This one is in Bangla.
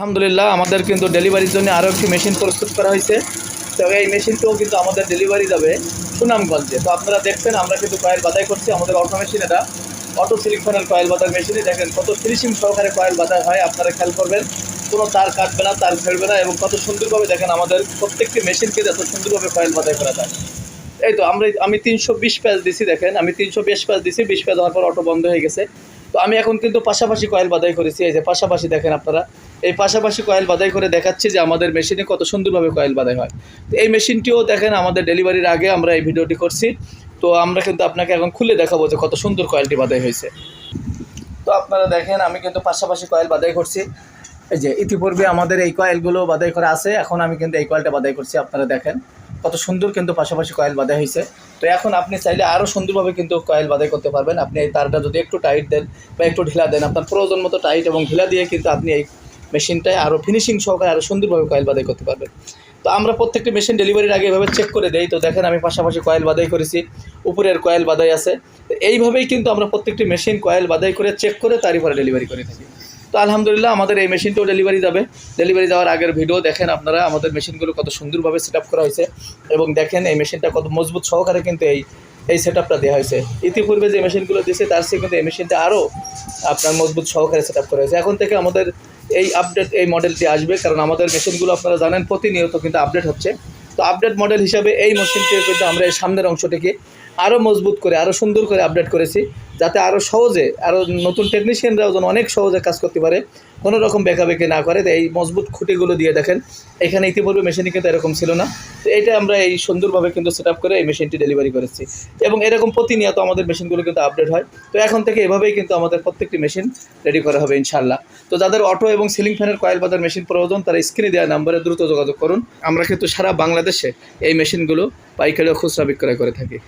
আলহামদুলিল্লাহ, আমাদের কিন্তু ডেলিভারির জন্য আরও একটি মেশিন প্রস্তুত করা হয়েছে। তো এই মেশিনটাও কিন্তু আমাদের ডেলিভারি যাবে সুনামগঞ্জে। তো আপনারা দেখছেন, আমরা কিন্তু কয়েল বাদাই করছি আমাদের অটো মেশিন এটা। অটো সিলিকশনের কয়েল বাদার মেশিনে দেখেন কত ফিনিশিং সহকারে কয়েল বাদাই হয়, আপনারা খেয়াল করবেন। কোনো তার কাটবে না, তার ফেলবে না এবং কত সুন্দরভাবে দেখেন আমাদের প্রত্যেকটি মেশিনকে এত সুন্দরভাবে কয়েল বাদাই করা যায়। এই তো, আমরা আমি তিনশো বিশ প্যাচ দিছি, দেখেন। আমি তিনশো বিশ প্যাচ দিছি, বিশ প্যাচ হওয়ার পর অটো বন্ধ হয়ে গেছে। তো আমি এখন কিন্তু পাশাপাশি কয়েল বাদাই করেছি। এই যে পাশাপাশি দেখেন আপনারা, এই পাশাপাশি কয়েল বাদাই করে দেখাচ্ছি যে আমাদের মেশিনে কত সুন্দরভাবে কয়েল বাদাই হয়। তো এই মেশিনটিও দেখেন আমাদের ডেলিভারির আগে আমরা এই ভিডিওটি করছি। তো আমরা কিন্তু আপনাকে এখন খুলে দেখাবো যে কত সুন্দর কয়েলটি বাদাই হয়েছে। তো আপনারা দেখেন, আমি কিন্তু পাশাপাশি কয়েল বাদাই করছি। এই যে ইতিপূর্বে আমাদের এই কয়েলগুলো বাদাই করা আছে, এখন আমি কিন্তু এই কয়েলটা বাদাই করছি, আপনারা দেখেন। কত সুন্দর কিন্তু পাশাপাশি কয়েল বাদাই হয়েছে। তো এখন আপনি চাইলে আরও সুন্দরভাবে কিন্তু কয়েল বাদাই করতে পারবেন। আপনি এই তারটা যদি একটু টাইট দেন বা একটু ঢিলা দেন, আপনার প্রয়োজন মতো টাইট এবং ঢিলা দিয়ে কিন্তু আপনি এই মেশিনটায় আরও ফিনিশিং সহকারে আরও সুন্দরভাবে কয়েল বাদাই করতে পারবেন। তো আমরা প্রত্যেকটি মেশিন ডেলিভারির আগে এভাবে চেক করে দেই। তো দেখেন আমি পাশাপাশি কয়েল বাদাই করেছি, উপরের কয়েল বাদাই আছে। তো এইভাবেই কিন্তু আমরা প্রত্যেকটি মেশিন কয়েল বাদাই করে চেক করে তারই পরে ডেলিভারি করে থাকি। তো আলহামদুলিল্লাহ আমাদের এই মেশিনটাও ডেলিভারি যাবে। ডেলিভারি যাওয়ার আগের ভিডিও দেখেন আপনারা আমাদের মেশিনগুলো কত সুন্দরভাবে সেট করা হয়েছে এবং দেখেন এই মেশিনটা কত মজবুত সহকারে কিন্তু এই এই সেট আপটা দেওয়া হয়েছে। ইতিপূর্বে যে মেশিনগুলো দিয়েছে তার চেয়ে কিন্তু এই মেশিনটা আরও আপনার মজবুত সহকারে সেট করা হয়েছে। এখন থেকে আমাদের এই আপডেট এই মডেলটি আসবে, কারণ আমাদের মেশিনগুলো আপনারা জানেন, প্রতিনিয়ত কিন্তু আপডেট হচ্ছে। তো আপডেট মডেল হিসাবে এই মেশিনটি কিন্তু আমরা এই সামনের অংশটিকে আরও মজবুত করে আরও সুন্দর করে আপডেট করেছি। যাতে আরও সহজে আরও নতুন টেকনিশিয়ানরাও যেন অনেক সহজে কাজ করতে পারে, কোনো রকম বেঁকাবেঁকি না করে। এই মজবুত খুঁটিগুলো দিয়ে দেখেন, এখানে ইতিপূর্বে মেশিনে কিন্তু এরকম ছিল না। তো এইটা আমরা এই সুন্দরভাবে কিন্তু সেট করে এই মেশিনটি ডেলিভারি করেছি। এবং এরকম প্রতিনিয়ত আমাদের মেশিনগুলো কিন্তু আপডেট হয়। তো এখন থেকে এভাবেই কিন্তু আমাদের প্রত্যেকটি মেশিন রেডি করা হবে ইনশাল্লাহ তো যাদের অটো এবং সিলিং ফ্যানের কয়েল বাজার মেশিন প্রয়োজন, তারা স্ক্রিনে দেওয়া নাম্বারে দ্রুত যোগাযোগ করুন। আমরা কিন্তু সারা বাংলাদেশে এই মেশিনগুলো পাইকারি খুচরা বিক্রয় করে থাকি।